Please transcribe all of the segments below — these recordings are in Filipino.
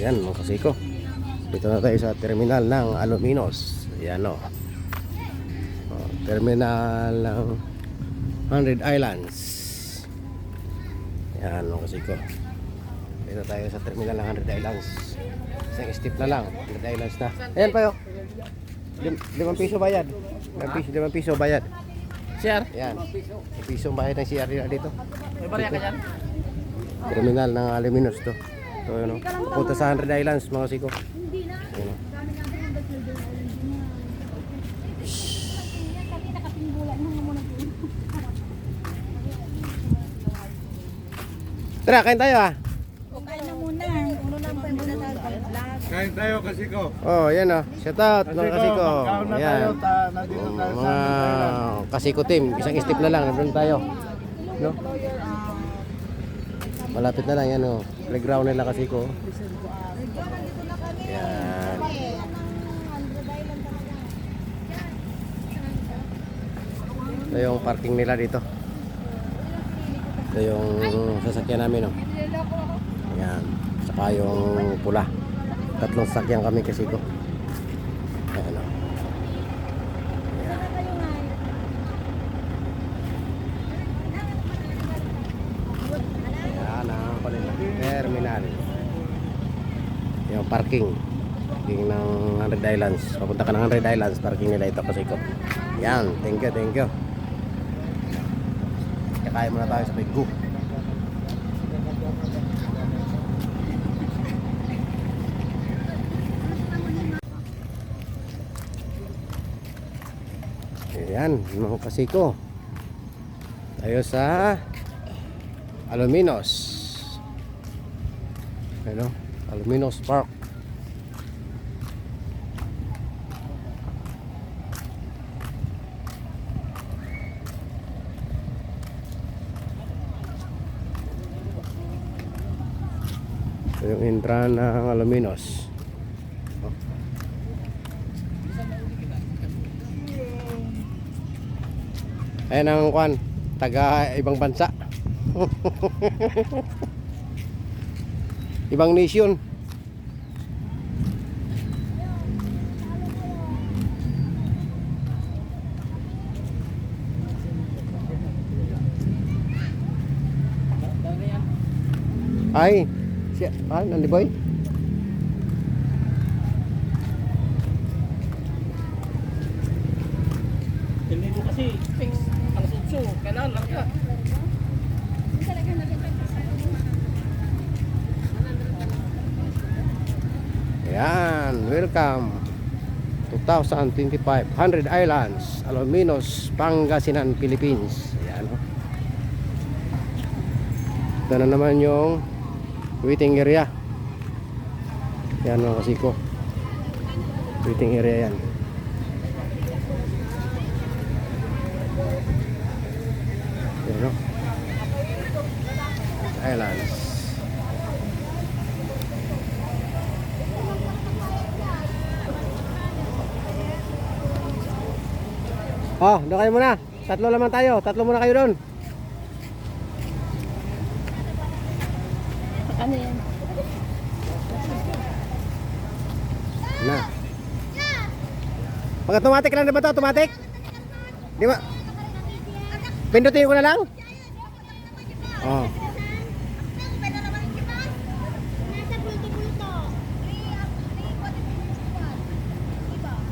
Ayan mga kasiko. Dito na tayo sa terminal ng Aluminos. Ayan o. Oh, terminal ng 100 Islands. Ayan mga kasiko. Dito tayo sa terminal ng 100 Islands. Isang step na lang. 100 Islands na. Ayan pa Lim, limang piso bayad. Limang piso, limang piso bayad. Sir, Ayan. Limang piso bayad ng CR dito. may barya ka dyan? Terminal ng Aluminos to. So, ano, punta sa 100 Islands mga siko. Ayan, oh. Tara, kain tayo ah. Kain na muna. Uno lang pa muna tayo. Kain tayo kasi ko. Oh, yan oh. Shout out mga kasiko. sa mga kasiko team, isang step na lang, nandun tayo. No? Malapit na lang yan oh. Playground nila kasiko. Yan. Ito yung parking nila dito. Ito yung sasakyan namin oh. Yan. Saka yung pula. Tatlong sasakyan kami kasi ko. Ayan oh. Yan ang kanila. Terminal. Yung parking. Parking ng 100 Islands. Papunta ka ng 100 Islands. Parking nila ito kasi ko. Yan. Thank you, thank you. Kakain muna tayo sa Biggo. Ayan, mga kasiko. Tayo sa Aluminos. Ano? Aluminos Park. Ito yung entrance ng Aluminos. Oh. Ayan ang kwan, taga ibang bansa. ibang nation. Ay, si ah, Nandi Boy? Hindi ko kasi fix ang sutso. Kailangan lang ka. Ayan, welcome. 2025, 100 Islands, Aluminos, Pangasinan, Philippines. Ayan, oh. Ito na naman yung waiting area. Yan mga kasiko. Waiting area yan. Ayan, oh. Islands. Oh, doon kayo muna. Tatlo lamang tayo. Tatlo muna kayo doon. Ano yan? Na. Pag automatic lang na ba to? Automatic? Di ba? Pindutin ko na lang? Oh.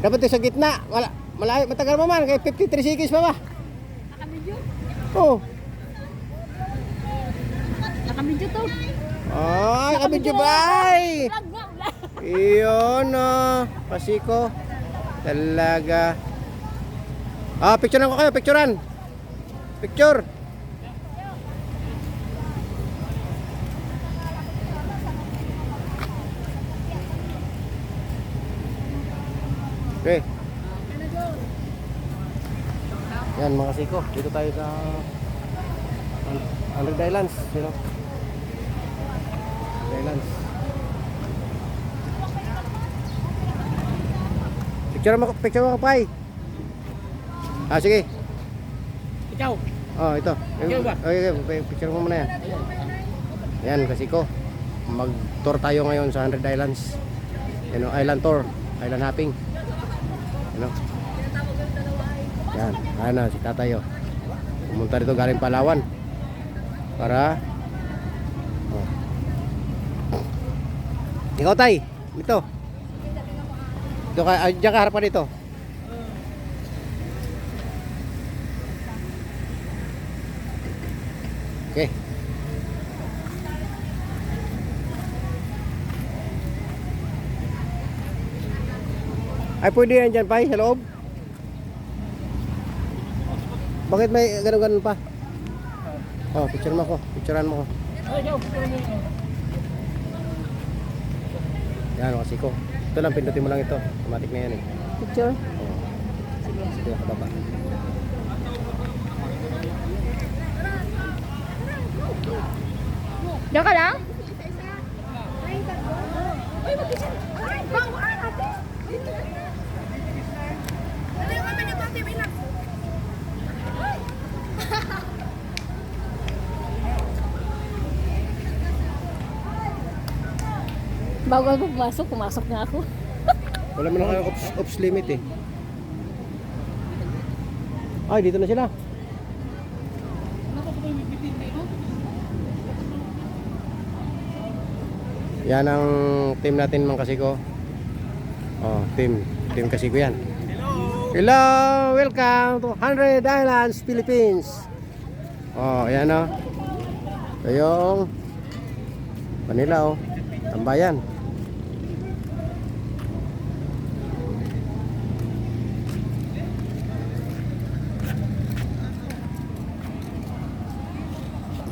Dapat sa gitna. Wala. Malayo. Matagal pa man. Kaya 53 seconds pa ba? Nakabidyo? Oh. Nakabidyo to. Ay, nga, vlog. Iyon oh. Pasiko. Talaga. Ah, picturean ko kayo. Picturean. Picture. Okay. Yan mga siko. Dito tayo sa Hundred Islands. You know? Islands. Picture mo, picture mo kapay. Ah, sige. Ikaw, Oh, ito. Ikaw ba? Okay, okay. Picture mo muna yan. Yan, kasi ko. mag-tour tayo ngayon sa 100 Islands. You know, island tour, island hopping. You know. Yan, ayan na si tatay oh. Pumunta dito galing Palawan. Para oh. Ikaw tay, dito. Dito ka, ah, diyan ka harapan dito. Okay. Ay, pwede yan dyan, Pai, sa loob? Bakit may ganun-ganun pa? Oh, picture mo ako. Picturean mo yun. Yan, kasi ko. Ito lang, pindutin mo lang ito. Automatic na yan eh. Picture? Oh. Sige, sige, kababa. Diyan ka lang? Bago ako pumasok, pumasok na ako. Wala mo na kayo ops, ops limit eh. Ay, dito na sila. Yan ang team natin mga kasiko. Oh, team. Team kasiko yan. Hello! Hello! Welcome to 100 Islands, Philippines. Oh, yan oh. Ito yung Manila oh. Tambayan. Ayan, oh. Uy. Ito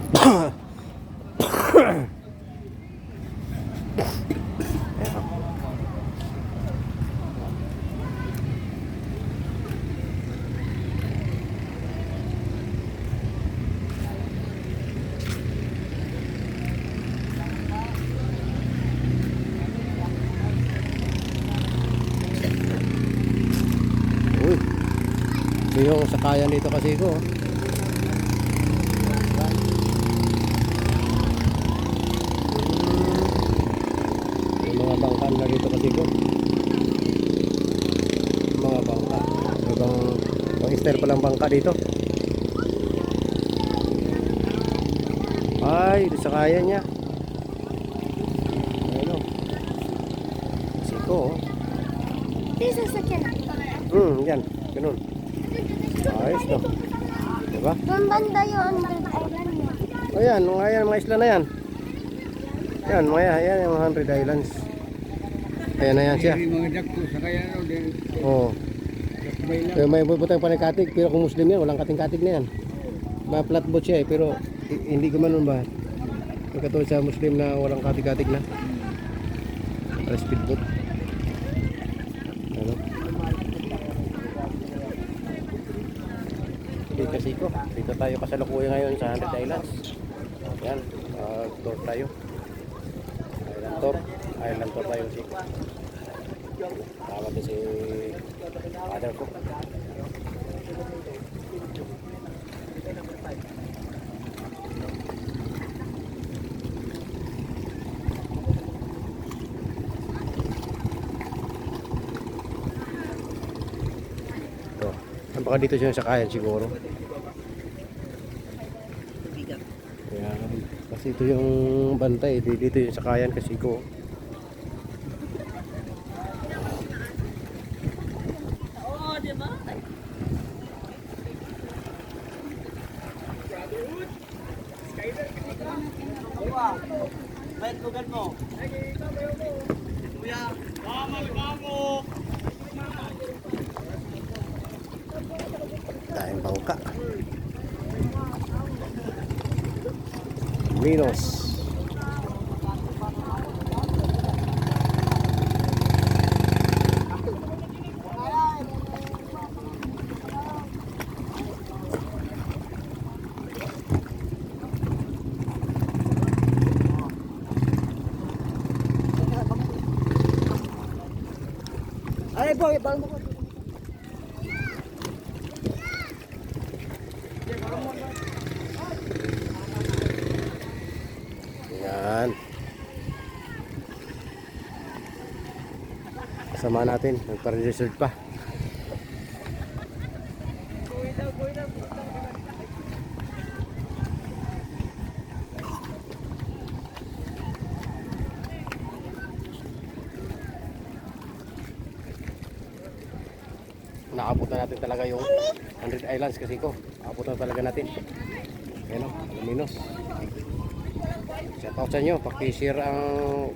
yung sakayan dito kasi ko. oh. Yung mga bangka na dito kasi ko. Yung Mga bangka. Ibang, ibang style palang bangka dito. Ay, ito sakayan niya. Ayun o. Siko oh. Di sasakyan. Hmm, yan. Ganun. Ayos no. Diba? Banda niya. O yan, mga yan, mga isla na yan. Yan, mga yan, yung 100 islands. Ayan na yan siya. Mga dakto, saka yan, oh, din. Oo. May. Pero butang panikatig, pero kung Muslim yan, walang kating-katig na yan. Mga flatboat siya eh, pero hindi gumanon ba? Yung katulad sa Muslim na walang katig-katig na. Para speedboat. Ano? Dito kasi ko. Dito tayo kasalukuyan ngayon sa 100 Islands. Yan. Uh, tour tayo. Island tour. Island tour tayo si Tawag ko si father ko. Ito. Saan baka dito siya sa kayan siguro? Yan. Kasi ito yung bantay. di- Dito yung sa kayan kasi ko. Tayong bangka. Minos. Ay, boy, balon mo. Yan. Kasama natin, nagpa-reserve pa. Natin talaga yung 100 Islands kasi ko. Naabutan talaga natin. Ayan o, luminos. Shout out sa inyo. Paki-share ang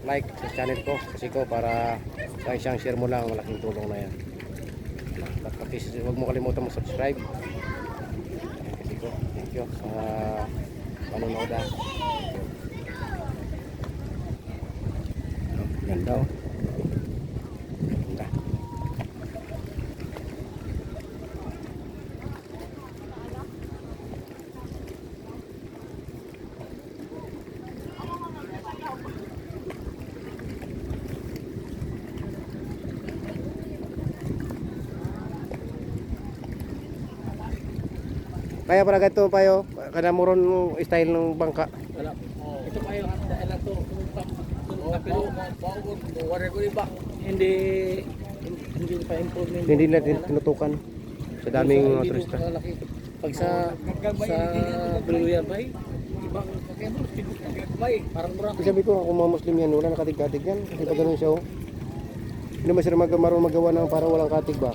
like sa channel ko kasi ko para sa isang share mo lang malaking tulong na yan. At paki huwag mo kalimutan mo subscribe. Ayan kasi ko. Thank you sa panonood ah. Ganda oh. Kaya para ganito payo, kada moron style ng bangka. Wala. Ito pa yung dahil na to. Pero wala ko iba. Hindi hindi pa improve nila. Hindi natin tinutukan sa daming mga Hindi turista. malalaki. Pag sa sa Buluyan bay, ibang bay, parang mura. Kasi sabi ko, kung mga Muslim yan, wala nakatig-katig yan. Kasi pa ganun siya, oh. Hindi ba sila mag marunong magawa ng para walang katig ba?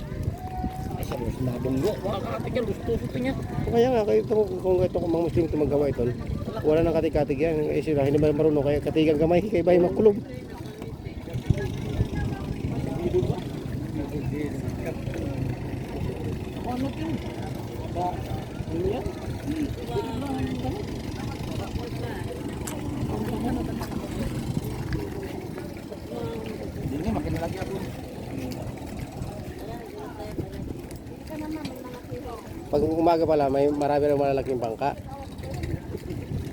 Ay, sa mga sinabunggo. Wala ka natin yan, gusto ko. So, kaya nga, kayo ito, kung ito kung mga Muslim ito magawa ito, wala nang katig-katig yan. Eh sila, hindi ba marunong, kaya katigang kamay, kaya bahay makulog. Ano yun? Ba, ano yan? Hindi nga, makinalagi ako. Pag umaga pala, may marami ng malalaking bangka.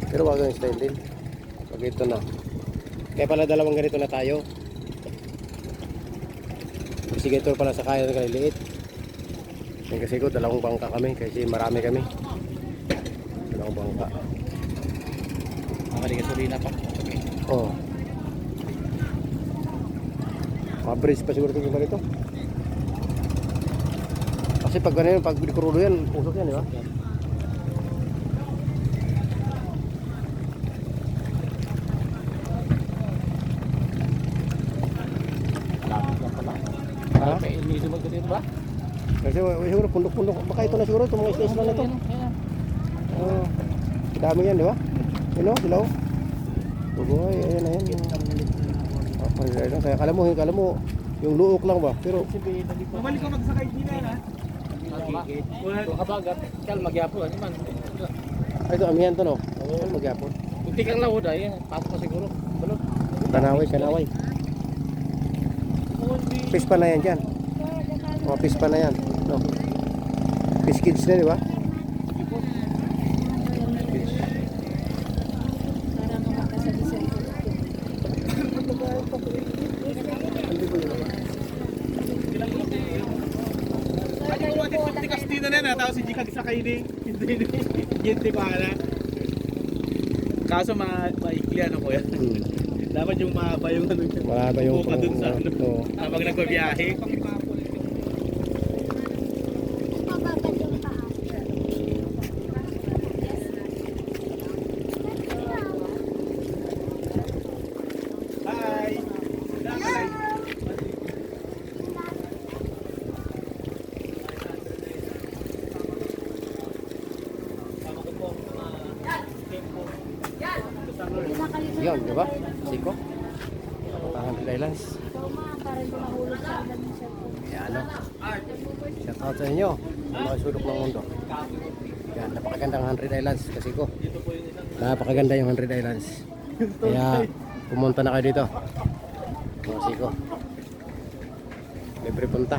Pero wag yung style din. Pag ito na. Kaya pala dalawang ganito na tayo. Navigator pala sa kaya ng kaliliit. Kasi ko, dalawang bangka kami. Kasi marami kami. Dalawang bangka. Makali gasolina pa. Okay. Oo. Oh. Mabridge pa siguro ito yung ganito. Kasi pag ganyan, pag dikurulo yan, usok yan, di ba? Ha? Kaya iniso magdating ba? Kasi uh, siguro pundok-pundok. Baka ito na siguro, itong mga isla-isla na ito. Oo. dami yan, di ba? Yun o, sila o. Bugoy, ayan na yan. Oh, pangyayari lang. Kaya kala mo, kala mo, yung luok lang ba? Pero, Mamali ka magsakay din na. Wala kabagat. Kal magyapo ano man. ay ito, amihan to no? Oo, magyapon. Kunti kang lawod ay pasok pa siguro. Balot. Kanaway, kanaway. Pispa na yan dyan. O, pispa na yan. No. Fish kids na, di ba? Ano ko wati pati Castino sa kayo ni hindi hindi pa na. Kaso ma maikli ano ko yan. Hmm. Dapat yung mahaba yung ano niya. Wala ba yung... Buka dun sa ano. Habang nagbabiyahe. Yun, di ba? Siko. Pangan Islands. Yan, no? Shout out sa inyo. Ang mga sulok ng mundo. Yan, napakagandang 100 Islands kasi ko. Napakaganda yung 100 Islands. Kaya pumunta na kayo dito. Mga siko. Libre punta.